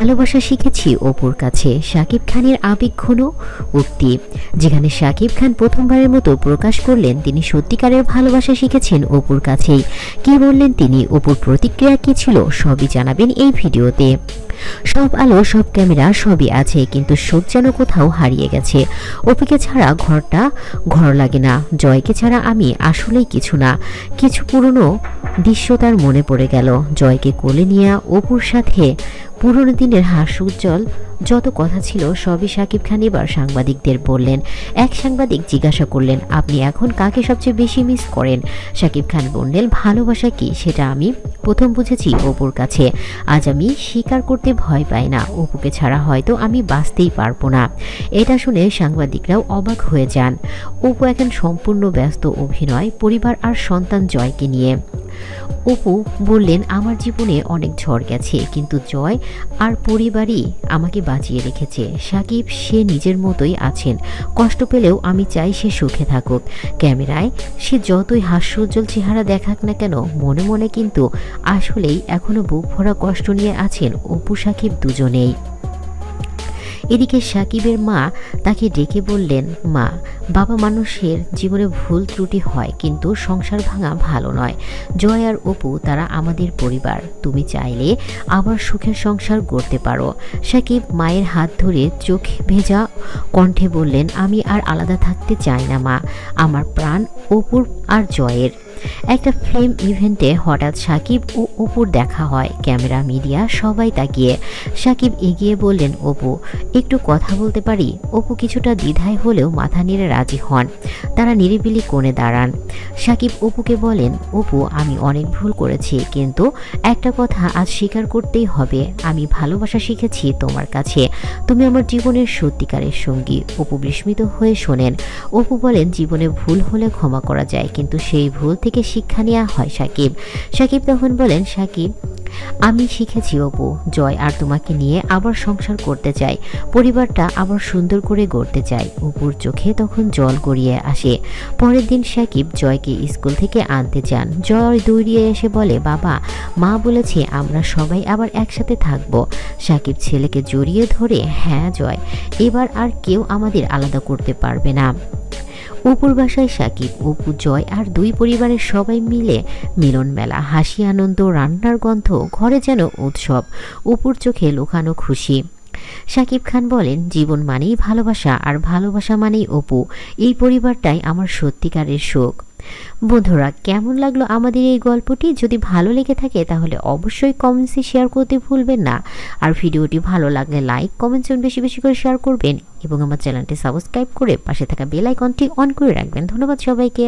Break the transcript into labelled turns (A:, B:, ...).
A: ভালোবাসা শিখেছি অপুর কাছে। শাকিব খানের আবেগঘন উক্তি। যেখানে শাকিব খান প্রথমবারের মতো প্রকাশ করলেন, তিনি সত্যিকারের ভালোবাসা শিখেছেন অপুর কাছেই। কি বললেন তিনি? অপুর প্রতিক্রিয়া কি ছিল? সবই জানাবেন এই ভিডিওতে। সব আলো, সব ক্যামেরা, সবই আছে, কিন্তু সুখ যেন কোথাও হারিয়ে গেছে। অপুকে ছাড়া ঘরটা ঘর লাগে না। জয়কে ছাড়া আমি আসলেই কিছু না। কিছু পুরনো দৃশ্য তার মনে পড়ে গেল। জয়কে কোলে নিয়ে অপুর সাথে পুরনো দিনের হাস হাস্যোজ্জ্বল যত কথা ছিল সবই সাকিব খান এবার সাংবাদিকদের বললেন। এক সাংবাদিক জিজ্ঞাসা করলেন, আপনি এখন কাকে সবচেয়ে বেশি মিস করেন? সাকিব খান বললেন, ভালোবাসা কি? সেটা আমি প্রথম বুঝেছি অপুর কাছে। আজ আমি স্বীকার করতে ভয় পাই না। অপুকে ছাড়া হয়তো আমি বাঁচতেই পারব না। এটা শুনে সাংবাদিকরাও অবাক হয়ে যান। অপু এখন সম্পূর্ণ ব্যস্ত অভিনয়, পরিবার আর সন্তান জয়কে নিয়ে। অপু বললেন, আমার জীবনে অনেক ঝড় গেছে, কিন্তু জয় আর পরিবারই আমাকে বাঁচিয়ে রেখেছে। সাকিব, সে নিজের মতোই আছেন। কষ্ট পেলেও আমি চাই সে সুখে থাকুক। ক্যামেরায় সে যতই হাস্যোজ্জ্বল চেহারা দেখাক না কেন, মনে মনে কিন্তু আসলেই এখনও বুক ভরা কষ্ট নিয়ে আছেন অপু, সাকিব দুজনেই। এদিকে সাকিবের মা তাকে ডেকে বললেন, মা, বাবা মানুষের জীবনে ভুল ত্রুটি হয়, কিন্তু সংসার ভাঙা ভালো নয়। জয় আর অপু, তারা আমাদের পরিবার। তুমি চাইলে আবার সুখের সংসার গড়তে পারো। সাকিব মায়ের হাত ধরে চোখ ভেজা কণ্ঠে বললেন, আমি আর আলাদা থাকতে চাই না, মা। আমার প্রাণ অপুর আর জয়ের। একটা ফিল্ম ইভেন্টে হঠাৎ সাকিব ও অপুর দেখা হয়। ক্যামেরা, মিডিয়া সবাই তাকিয়ে। সাকিব এগিয়ে বললেন, অপু, একটু কথা বলতে পারি? অপু কিছুটা দ্বিধায় হলেও মাথা নেড়ে রাজি হন। তারা নিরিবিলি কোণে দাঁড়ান। সাকিব অপুকে বলেন, অপু, আমি অনেক ভুল করেছি, কিন্তু একটা কথা আজ স্বীকার করতেই হবে। আমি ভালোবাসা শিখেছি তোমার কাছে। তুমি আমার জীবনের সত্যিকারের সঙ্গী। অপু বিস্মিত হয়ে শোনেন। অপু বলেন, জীবনে ভুল হলে ক্ষমা করা যায়, কিন্তু সেই ভুল থেকে শিক্ষা নেওয়া হয় সাকিব। সাকিব তখন বলেন, সাকিব, আমি শিখেছি অপু, জয় আর তোমাকে নিয়ে আবার সংসার করতে চাই। পরিবারটা আবার সুন্দর করে গড়তে চাই। অপুর চোখে তখন জল গড়িয়ে আসে। পরের দিন সাকিব জয়কে স্কুল থেকে আনতে চান জয় দৌড়িয়ে এসে বলে, বাবা, মা বলেছে আমরা সবাই আবার একসাথে থাকব। সাকিব ছেলেকে জড়িয়ে ধরে হ্যাঁ জয়, এবার আর কেউ আমাদের আলাদা করতে পারবে না। অপুর বাসায় সাকিব, অপু জয় আর দুই পরিবারের সবাই মিলে মিলন মেলা। হাসি, আনন্দ, রান্নার গন্ধ, ঘরে যেন উৎসব, অপুর চোখে লোকানো খুশি। সাকিব খান বলেন, জীবন মানেই ভালোবাসা আর ভালোবাসা মানেই অপু। এই পরিবারটাই আমার সত্যিকারের সুখ। বন্ধুরা, কেমন লাগল আমাদের এই গল্পটি? যদি ভালো লেগে থাকে, তাহলে অবশ্যই কমেন্টসে শেয়ার করতে ভুলবেন না। আর ভিডিওটি ভালো লাগলে লাইক কমেন্টস বেশি বেশি করে শেয়ার করবেন এবং আমার চ্যানেলটি সাবস্ক্রাইব করে পাশে থাকা বেল আইকনটি অন করে রাখবেন। ধন্যবাদ সবাইকে।